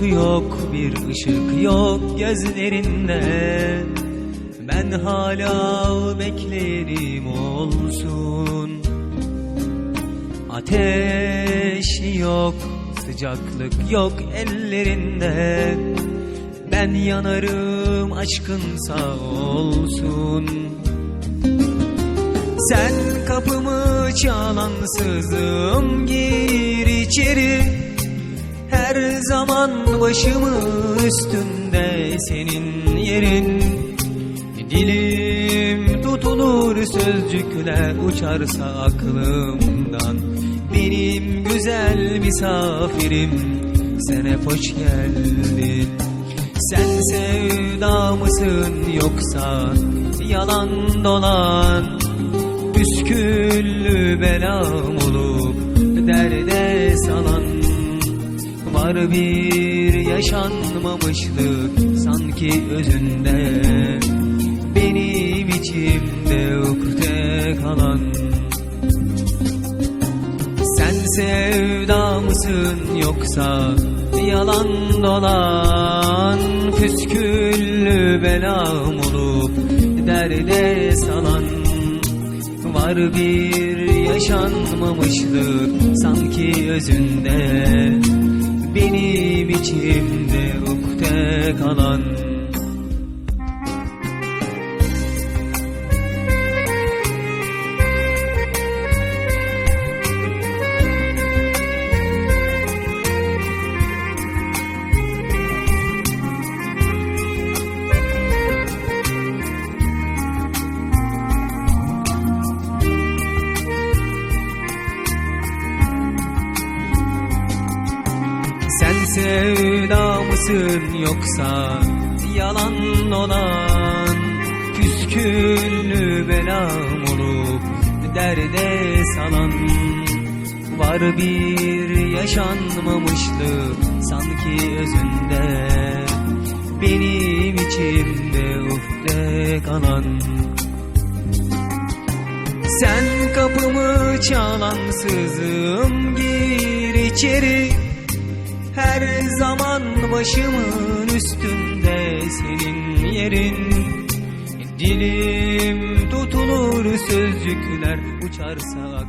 umut yok bir ışık yok gözlerinde. Ben hala beklerim olsun. Ateş yok sıcaklık yok ellerinde. Ben yanarım aşkın sağ olsun. Sen kapımı çalansızım gir içeri Her zaman başımın üstünde senin yerin. Dilim tutulur sözcükler uçarsa aklımdan. Benim güzel misafirim sen hep hoş geldin. Sen sevda mısın yoksa yalan dolan? Püsküllü belam olup derde salan Var bir yaşanmamışlık sanki özünde. Benim içimde ukde kalan. Sen sevda mısın yoksa yalan dolan? Püsküllü belam olup derde salan. Var bir yaşanmamışlık sanki özünde içimde ukde kalan sevda mısın yoksa yalan olan Püsküllü belam olup derde salan Var bir yaşanmamışlık sanki özünde Benim içimde ufte kalan. Sen kapımı çalansızım gir içeri Her zaman başımın üstünde senin yerin. Dilim tutulur sözcükler uçarsa